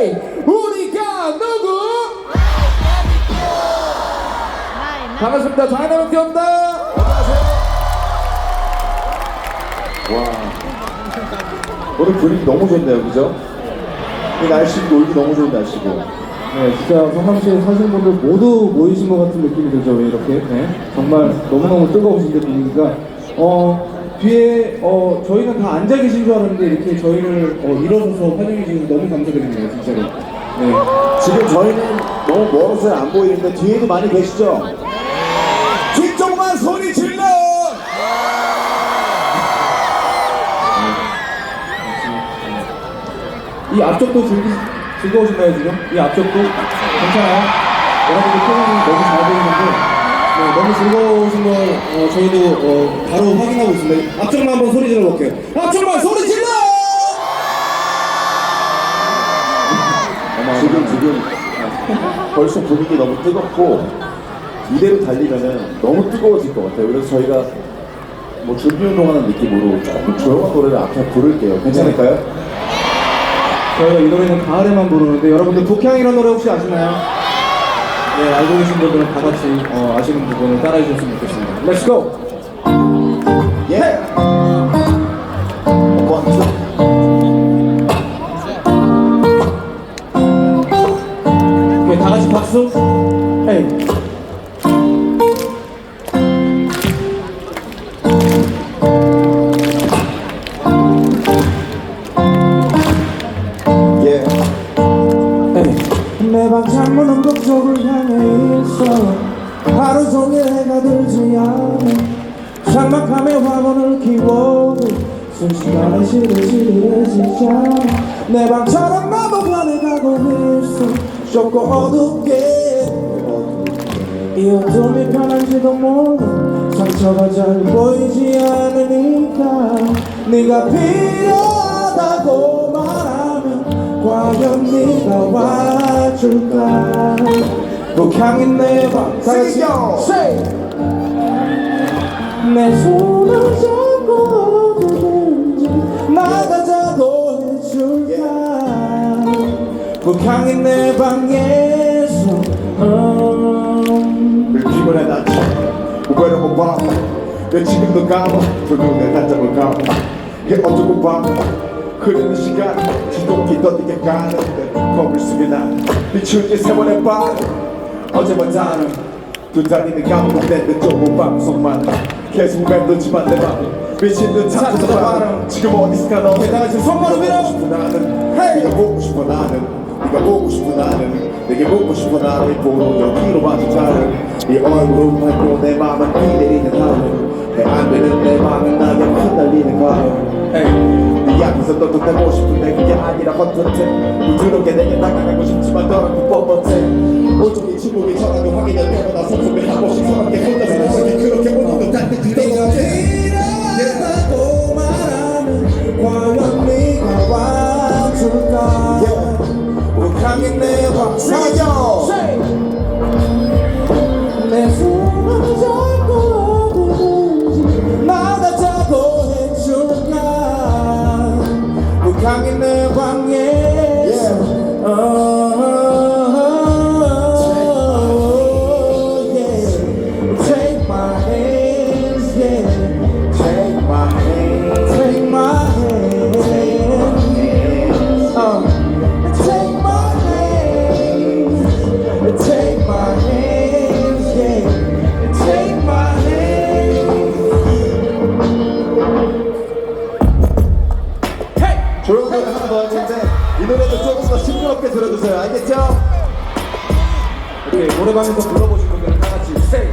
Say 우리가 누구? 반갑습니다. 다이나믹 옵니다. 와 오늘 분위기 너무 좋네요 그죠? 이 날씨도 놀기 너무 좋은 날씨고 네, 진짜 성남시에 사시는 분들 모두 모이신 것 같은 느낌이 들죠. 왜 이렇게? 네, 정말 너무너무 뜨거우신데 분위기가. 어, 뒤에, 어, 저희는 다 앉아 계신 줄 알았는데 이렇게 저희를 어, 일어서서 환영해 주셔서 너무 감사드립니다. 진짜로. 네. 지금 저희는 너무 멀어서 안 보이는데 뒤에도 많이 계시죠? 뒤쪽만 소리 질러! 이 앞쪽도 즐기, 즐거우신가요, 지금? 이 앞쪽도? 괜찮아요? 여러분들 네, 너무 즐거우신 걸, 어, 저희도, 어, 바로 확인하고 있습니다. 앞쪽만 한번 소리 질러 볼게요. 앞쪽만 소리 질러! 지금 지금 벌써 분위기 너무 뜨겁고 이대로 달리면은 너무 뜨거워질 것 같아요 그래서 저희가 뭐 준비 운동하는 느낌으로 조금 조용한 노래를 앞에 부를게요 괜찮을까요? 저희가 이 노래는 가을에만 부르는데, 여러분들 독향이라는 노래 혹시 아시나요? 네, 알고 계신 분들은 다 같이, 어, 아시는 부분을 따라해 주셨으면 좋겠습니다. Let's go! 예! 원, 투. 오케이, 다 같이 박수! 매방 창문은 북쪽을 향해 있어. 하루 종일 해가 들지 않아 삭막함에 화분을 키워도 순식간에 시들시들해지지 않아 내 방처럼 나도 변해가고 있어. 좁고 어둡게. 이 어둠이 편한지도 몰라 상처가 잘 보이지 않으니까 네가 필요하다고 과연 네가 와줄까? Sing it, yo. 내 손을 잡고 어디든지 나가자고 해줄까? 북향인 내 방에서 음. 늘 피곤해 나지. 외로워 봐왜 지금도 감아. 두 눈에 단잠을 감아. 이게 어두고 밤 흐르는 시간 지독히 떠들게 가는데 거울 속에 난 비추지 세월의 반 어제와 다른 두 다리는 감독된 좁은 방송만. 계속 맴돌지만 내 맘은 미친 듯 찾아서 바람 지금 어디서가 너다 같이 손바로 밀어. 나는. 네가 보고 싶어 나는. 네가 보고 싶어 나는. 내게 보고 싶어 나를 보러 여기로 와줘 자를 네 얼굴을 밟고 내 맘은 뛰내리는 하루 흩날리는 가을 네 앞에서 떳떳하고 싶은데 그게 아니라 헛헛해 부드럽게 내게 다가가고 싶지만 너랑 그 뻣뻣해 온종일 침묵이 전화를 확인할 때마다 손톱 북향 나더할 텐데 이 노래도 조금 더 싱그럽게 들어주세요 알겠죠? 오케이 노래방에서 불러보신 분들은 다 같이 say,